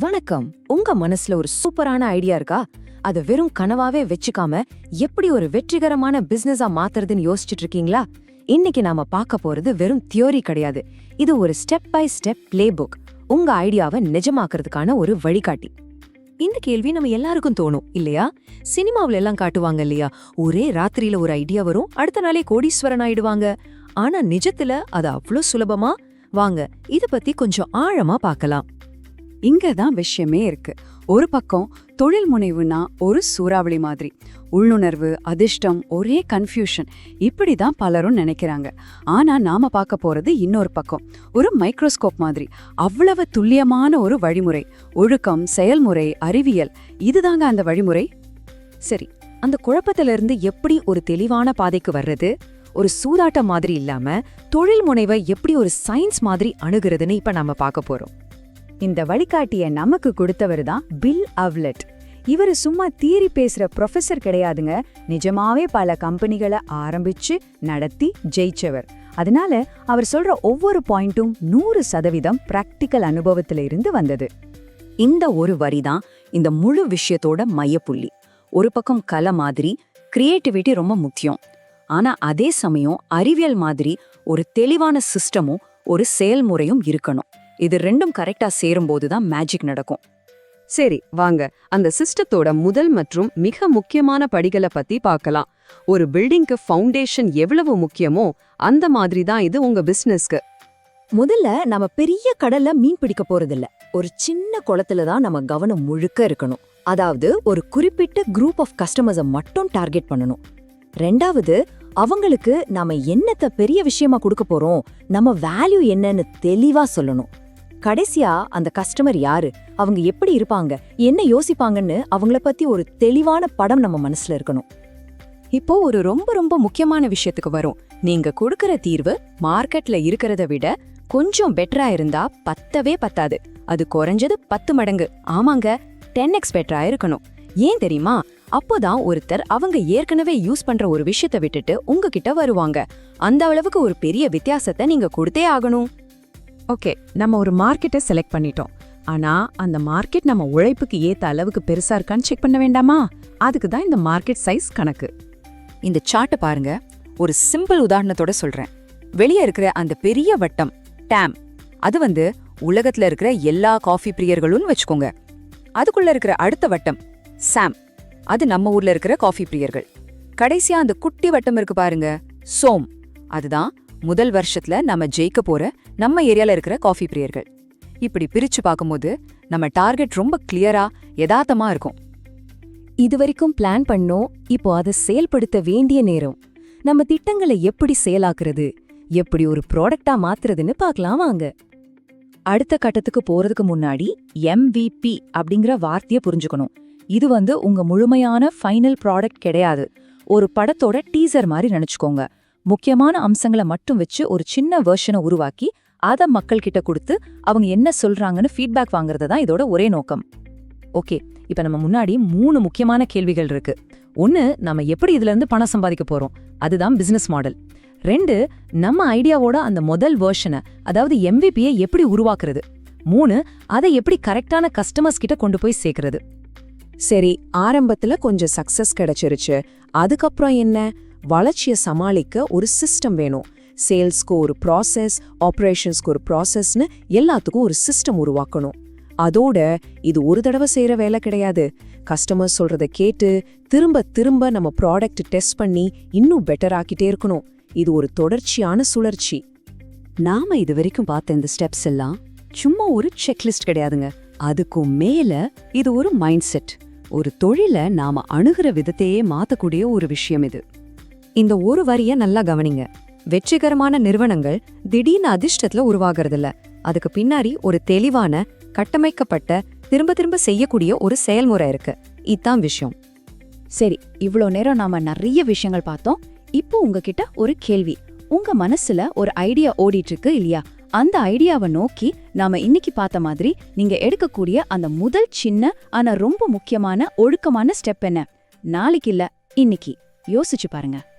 வணக்கம். உங்க மனசுல ஒரு சூப்பரான ஐடியா இருக்கா? அத வெறும் கனவாவே வச்சுக்காம எப்படி ஒரு வெற்றிகரமான பிசினஸா மாத்துறதுன்னு யோசிச்சுட்டு இருக்கீங்களா? இன்னைக்கு நாம பார்க்க போறது வெறும் தியோரி கிடையாது. இது ஒரு step by step play book உங்க ஐடியாவை நிஜமாக்குறதுக்கான ஒரு வழிகாட்டி. இந்த கேள்வி நம்ம எல்லாருக்கும் தோணும் இல்லையா? சினிமாவுல எல்லாம் காட்டுவாங்க இல்லையா? ஒரே ராத்திரியில ஒரு ஐடியா வரும் அடுத்த நாளே கோடீஸ்வரன் ஆயிடுவாங்க. ஆனா நிஜத்துல அது அவ்வளவு சுலபமா? வாங்க இத பத்தி கொஞ்சம் ஆழமா பார்க்கலாம். இங்க தான் விஷயமே இருக்கு. ஒரு பக்கம் தொழில் முனைவுனா ஒரு சூறாவளி மாதிரி. உள்ளுணர்வு அதிர்ஷ்டம் ஒரே கன்ஃபியூஷன் இப்படி தான் பலரும் நினைக்கிறாங்க. ஆனா நாம பார்க்க போறது இன்னொரு பக்கம். ஒரு மைக்ரோஸ்கோப் மாதிரி. அவ்வளவு துல்லியமான ஒரு வழிமுறை. ஒழுக்கம் செயல்முறை அறிவியல். இதுதாங்க அந்த வழிமுறை. சரி அந்த குழப்பத்துல இருந்து எப்படி ஒரு தெளிவான பாதைக்கு வர்றது? ஒரு சூதாட்டம் மாதிரி இல்லாம தொழில் முனைவை எப்படி ஒரு சயின்ஸ் மாதிரி அணுகிறதுன்னு இப்ப நாம பார்க்க போறோம். இந்த வழிகாட்டிய நமக்கு கொடுத்தவர் தான் பில் அவ்லெட் இவர் சும்மா தீரி பேசுற ப்ரொஃபஸர் கிடையாதுங்க. நிஜமாவே பல கம்பெனிகளை ஆரம்பிச்சு நடத்தி ஜெயிச்சவர். அதனால அவர் சொல்ற ஒவ்வொரு பாயிண்ட்டும் நூறு சதவீதம் பிராக்டிக்கல் அனுபவத்துல இருந்து வந்தது. இந்த ஒரு வரிதான் இந்த முழு விஷயத்தோட மையப்புள்ளி. ஒரு பக்கம் கலை மாதிரி கிரியேட்டிவிட்டி ரொம்ப முக்கியம். ஆனா அதே சமயம் அறிவியல் மாதிரி ஒரு தெளிவான சிஸ்டமும் ஒரு செயல்முறையும் இருக்கணும். இது ரெண்டும் கரெக்டா சேரும்போது தான் மேஜிக் நடக்கும். சரி வாங்க. அந்த சிஸ்டத்தோட முதல் மற்றும் மிக முக்கியமான படிகளை பத்தி பார்க்கலாம். ஒரு பில்டிங்க்கு ஃபவுண்டேஷன் எவ்வளவு முக்கியமோ அந்த மாதிரி தான் இது உங்க பிசினஸ்க்கு முதல்ல நம்ம பெரிய கடல்ல மீன் பிடிக்க போறதில்ல. ஒரு சின்ன குளத்துல தான் நம்ம கவனம் முழுக்க இருக்கணும். அதாவது ஒரு குறிப்பிட்ட குரூப் ஆஃப் கஸ்டமர்ஸை மட்டும் டார்கெட் பண்ணணும். ரெண்டாவது அவங்களுக்கு நாம என்னத்த பெரிய விஷயமா கொடுக்க போறோம் நம்ம வேல்யூ என்னன்னு தெளிவா சொல்லணும். கடைசியா அந்த கஸ்டமர் யாரு? அவங்க எப்படி இருப்பாங்க? என்ன யோசிப்பாங்கன்னு அவங்கள பத்தி ஒரு தெளிவான படம் நம்ம மனசுல இருக்கணும். இப்போ ஒரு ரொம்ப ரொம்ப முக்கியமான விஷயத்துக்கு வரும். நீங்க கொடுக்கற தீர்வு மார்க்கெட்ல இருக்கிறத விட கொஞ்சம் பெட்டரா இருந்தா பத்தவே பத்தாது. அது குறைஞ்சது பத்து மடங்கு. ஆமாங்க டென் எக்ஸ் பெட்டரா இருக்கணும். ஏன் தெரியுமா? அப்போதான் ஒருத்தர் அவங்க ஏற்கனவே யூஸ் பண்ற ஒரு விஷயத்த விட்டுட்டு உங்ககிட்ட வருவாங்க. அந்த அளவுக்கு ஒரு பெரிய வித்தியாசத்தை நீங்க கொடுத்தே ஆகணும். ஓகே நம்ம ஒரு மார்க்கெட்டை செலக்ட் பண்ணிட்டோம். ஆனா அந்த மார்க்கெட் நம்ம உழைப்புக்கு ஏத்த அளவுக்கு பெருசா இருக்கான்னு செக் பண்ண வேண்டாமா? அதுக்கு தான் இந்த மார்க்கெட் சைஸ் கணக்கு. இந்த சார்ட்டை பாருங்க. ஒரு சிம்பிள் உதாரணத்தோட சொல்றேன். வெளியே இருக்கிற அந்த பெரிய வட்டம் டேம் அது வந்து உலகத்துல இருக்கிற எல்லா காஃபி பிரியர்களும் வச்சுக்கோங்க. அதுக்குள்ள இருக்கிற அடுத்த வட்டம் சாம் அது நம்ம ஊர்ல இருக்கிற காஃபி பிரியர்கள். கடைசியா அந்த குட்டி வட்டம் இருக்கு பாருங்க சோம். அதுதான் முதல் வருஷத்துல நம்ம ஜெயிக்க போற நம்ம ஏரியால இருக்கிற காஃபி பிரியர்கள். இப்படி பிரிச்சு பார்க்கும்போது நம்ம டார்கெட் ரொம்ப கிளியரா யதார்த்தமா இருக்கும். இதுவரைக்கும் பிளான் பண்ணோம் இப்போ அதை செயல்படுத்த வேண்டிய நேரம். நம்ம திட்டங்களை எப்படி செயலாக்குறது எப்படி ஒரு ப்ராடக்டா மாத்துறதுன்னு பார்க்கலாம் வாங்க. அடுத்த கட்டத்துக்கு போறதுக்கு முன்னாடி எம்விபி அப்படிங்கிற வார்த்தையை புரிஞ்சுக்கணும். இது வந்து உங்க முழுமையான ஃபைனல் ப்ராடக்ட் கிடையாது. ஒரு படத்தோட டீசர் மாதிரி நினைச்சுக்கோங்க. முக்கியமான அம்சங்களை மட்டும் வச்சு ஒரு சின்ன வேர்ஷனை உருவாக்கி அதை மக்கள் கிட்ட கொடுத்து அவங்க என்ன சொல்றாங்கன்னு ஃபீட்பேக் வாங்குறது தான் இதோட ஒரே நோக்கம். ஓகே இப்ப நம்ம முன்னாடி மூணு முக்கியமான கேள்விகள் இருக்கு. ஒன்னு நம்ம எப்படி இதுல இருந்து பணம் சம்பாதிக்க போறோம்? அதுதான் பிசினஸ் மாடல் ரெண்டு நம்ம ஐடியாவோட அந்த முதல் வேர்ஷனை அதாவது எம்விபியை எப்படி உருவாக்குறது? மூணு அதை எப்படி கரெக்டான கஸ்டமர்ஸ் கிட்ட கொண்டு போய் சேர்க்கறது? சரி ஆரம்பத்துல கொஞ்சம் சக்சஸ் கிடைச்சிருச்சு. அதுக்கப்புறம் என்ன? வளர்ச்சியை சமாளிக்க ஒரு சிஸ்டம் வேணும். சேல்ஸ்க்கு ஒரு ப்ராசஸ் ஆப்ரேஷன்ஸ்க்கு ஒரு ப்ராசஸ்னு எல்லாத்துக்கும் ஒரு சிஸ்டம் உருவாக்கணும். அதோட இது ஒரு தடவை செய்யற வேலை கிடையாது. கஸ்டமர் சொல்றத கேட்டு திரும்ப திரும்ப நம்ம ப்ராடக்ட் டெஸ்ட் பண்ணி இன்னும் பெட்டர் ஆக்கிட்டே இருக்கணும். இது ஒரு தொடர்ச்சியான சுழற்சி. நாம இது வரைக்கும் பார்த்த இந்த ஸ்டெப்ஸ் எல்லாம் சும்மா ஒரு செக்லிஸ்ட் கிடையாதுங்க. அதுக்கும் மேல இது ஒரு மைண்ட் செட் ஒரு தொழில நாம அணுகிற விதத்தையே மாத்தக்கூடிய ஒரு விஷயம் இது. இந்த ஒரு வரிய நல்லா கவனிங்க. வெற்றிகரமான நிறுவனங்கள் திடீர்னு அதிர்ஷ்டத்துல உருவாகிறதில்ல. அதுக்கு பின்னாடி ஒரு தெளிவான கட்டமைக்கப்பட்ட திரும்ப திரும்ப செய்யக்கூடிய ஒரு செயல்முறை இருக்கு. இதான் விஷயம். சரி இவ்வளோ நேரம் நாம நிறைய விஷயங்கள் பார்த்தோம். இப்போ உங்ககிட்ட ஒரு கேள்வி. உங்க மனசுல ஒரு ஐடியா ஓடிட்டு இருக்கு இல்லையா? அந்த ஐடியாவை நோக்கி நாம இன்னைக்கு பார்த்த மாதிரி நீங்க எடுக்கக்கூடிய அந்த முதல் சின்ன ஆனா ரொம்ப முக்கியமான ஒழுக்கமான ஸ்டெப் என்ன? நாளைக்கு இல்ல இன்னைக்கு. யோசிச்சு பாருங்க.